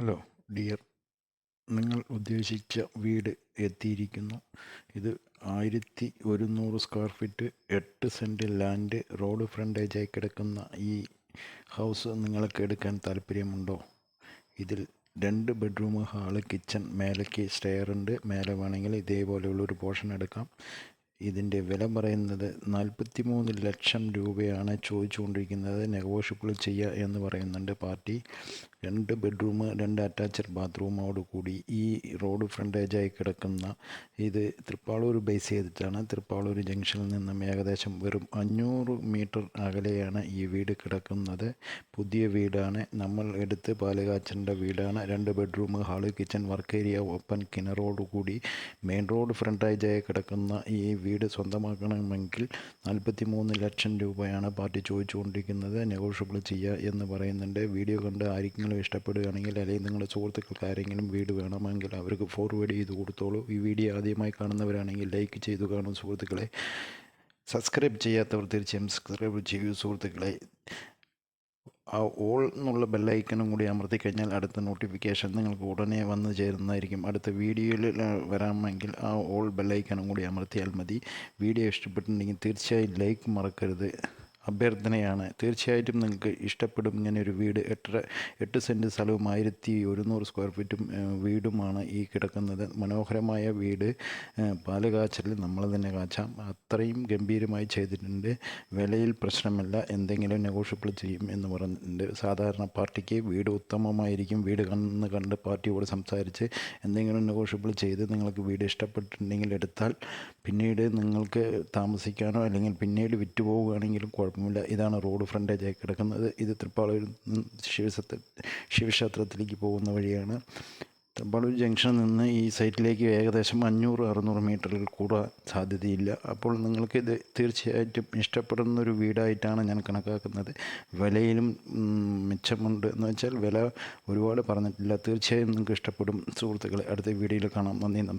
Hello dear. നിങ്ങൾ ഉദ്ദേശിച്ച വീട് എത്തിയിരിക്കുന്നു. ഇത് ആയിരത്തി ഒരുന്നൂറ് സ്ക്വയർ ഫീറ്റ് എട്ട് സെന്റ് ലാൻഡ് റോഡ് ഫ്രണ്ടേജായി കിടക്കുന്ന ഈ ഹൗസ് നിങ്ങൾക്ക് എടുക്കാൻ താല്പര്യമുണ്ടോ ഇതിൽ രണ്ട് ബെഡ്റൂം ഹാൾ കിച്ചൺ മേലേക്ക് സ്റ്റെയർ ഉണ്ട്. മേലെ വേണമെങ്കിൽ ഇതേപോലെയുള്ള ഒരു പോർഷൻ എടുക്കാം. ഇതിന്റെ വില പറയുന്നത് നാൽപ്പത്തി മൂന്ന് ലക്ഷം രൂപയാണ് ചോദിച്ചുകൊണ്ടിരിക്കുന്നത്. നെഗോഷ്യബിൾ ചെയ്യുക എന്ന് പറയുന്നുണ്ട് പാർട്ടി. രണ്ട് ബെഡ്റൂം രണ്ട് അറ്റാച്ച്ഡ് ബാത്റൂമോട് കൂടി ഈ റോഡ് ഫ്രണ്ടേജായി കിടക്കുന്ന ഇത് തൃപ്പാളൂർ ബേസ് ചെയ്തിട്ടാണ്. തൃപ്പാളൂർ ജംഗ്ഷനിൽ നിന്നും ഏകദേശം വെറും അഞ്ഞൂറ് മീറ്റർ അകലെയാണ് ഈ വീട് കിടക്കുന്നത്. പുതിയ വീടാണ്. നമ്മൾ എടുത്ത് പാലുകാച്ചന്റെ വീടാണ്. രണ്ട് bedroom hall kitchen work area open കിണറോട് കൂടി മെയിൻ റോഡ് ഫ്രണ്ടേജായി കിടക്കുന്ന ഈ വീട് സ്വന്തമാക്കണമെങ്കിൽ നാൽപ്പത്തി മൂന്ന് ലക്ഷം രൂപയാണ് പാർട്ടി ചോദിച്ചുകൊണ്ടിരിക്കുന്നത്. നെഗോഷ്യബിൾ ചെയ്യുക എന്ന് പറയുന്നുണ്ട്. വീഡിയോ കണ്ട് ആരെങ്കിലും ഇഷ്ടപ്പെടുകയാണെങ്കിൽ അല്ലെങ്കിൽ നിങ്ങളുടെ സുഹൃത്തുക്കൾക്ക് ആരെങ്കിലും വീട് വേണമെങ്കിൽ അവർക്ക് ഫോർവേഡ് ചെയ്ത് കൊടുത്തോളൂ. ഈ വീഡിയോ ആദ്യമായി കാണുന്നവരാണെങ്കിൽ ലൈക്ക് ചെയ്തു കാണും സുഹൃത്തുക്കളെ. സബ്സ്ക്രൈബ് ചെയ്യാത്തവർ തീർച്ചയായും സബ്സ്ക്രൈബ് ചെയ്യൂ സുഹൃത്തുക്കളെ. ആ ഓൾ എന്നുള്ള ബെല്ലൈക്കനും കൂടി അമർത്തി കഴിഞ്ഞാൽ അടുത്ത നോട്ടിഫിക്കേഷൻ നിങ്ങൾക്ക് ഉടനെ വന്ന് ചേരുന്നതായിരിക്കും. അടുത്ത വീഡിയോയിൽ വരാമെങ്കിൽ ആ ഓൾ ബെല്ലൈക്കനും കൂടി അമർത്തിയാൽ മതി. വീഡിയോ ഇഷ്ടപ്പെട്ടിട്ടുണ്ടെങ്കിൽ തീർച്ചയായും ലൈക്ക് മറക്കരുത്. അഭ്യർത്ഥനയാണ്. തീർച്ചയായിട്ടും നിങ്ങൾക്ക് ഇഷ്ടപ്പെടും. ഇങ്ങനെ ഒരു വീട് എട്ടര എട്ട് സെന്റ് സ്ഥലവും ആയിരത്തി ഒരുന്നൂറ് സ്ക്വയർ ഫീറ്റും വീടുമാണ് ഈ കിടക്കുന്നത്. മനോഹരമായ വീട്. പാൽ കാച്ചലിൽ നമ്മൾ തന്നെ കാച്ചാം. അത്രയും ഗംഭീരമായി ചെയ്തിട്ടുണ്ട്. വിലയിൽ പ്രശ്നമില്ല. എന്തെങ്കിലും നെഗോഷ്യബിൾ ചെയ്യും എന്ന് പറഞ്ഞിട്ടുണ്ട്. സാധാരണ പാർട്ടിക്ക് വീട് ഉത്തമമായിരിക്കും. വീട് കണ്ണ് കണ്ട് പാർട്ടിയോട് സംസാരിച്ച് എന്തെങ്കിലും നെഗോഷ്യബിൾ ചെയ്ത് നിങ്ങൾക്ക് വീട് ഇഷ്ടപ്പെട്ടിട്ടുണ്ടെങ്കിൽ എടുത്താൽ പിന്നീട് നിങ്ങൾക്ക് താമസിക്കാനോ അല്ലെങ്കിൽ പിന്നീട് വിറ്റ് പോവുകയാണെങ്കിലും കുഴപ്പമില്ല ഇതാണ് റോഡ് ഫ്രണ്ടേജായി കിടക്കുന്നത്. ഇത് തൃപ്പാളൂരിൽ ശിവക്ഷേത്ര ശിവക്ഷേത്രത്തിലേക്ക് പോകുന്ന വഴിയാണ്. തൃപ്പാളൂർ ജംഗ്ഷനിൽ നിന്ന് ഈ സൈറ്റിലേക്ക് ഏകദേശം അഞ്ഞൂറ് അറുന്നൂറ് മീറ്ററിൽ കൂടാൻ സാധ്യതയില്ല. അപ്പോൾ നിങ്ങൾക്ക് ഇത് തീർച്ചയായിട്ടും ഇഷ്ടപ്പെടുന്ന ഒരു വീടായിട്ടാണ് ഞാൻ കണക്കാക്കുന്നത്. വിലയിലും മിച്ചമുണ്ട് എന്ന് വെച്ചാൽ വില ഒരുപാട് പറഞ്ഞിട്ടില്ല. തീർച്ചയായും നിങ്ങൾക്ക് ഇഷ്ടപ്പെടും. സുഹൃത്തുക്കളെ അടുത്ത വീഡിയോയിൽ കാണാം. നന്ദി നമസ്കാരം.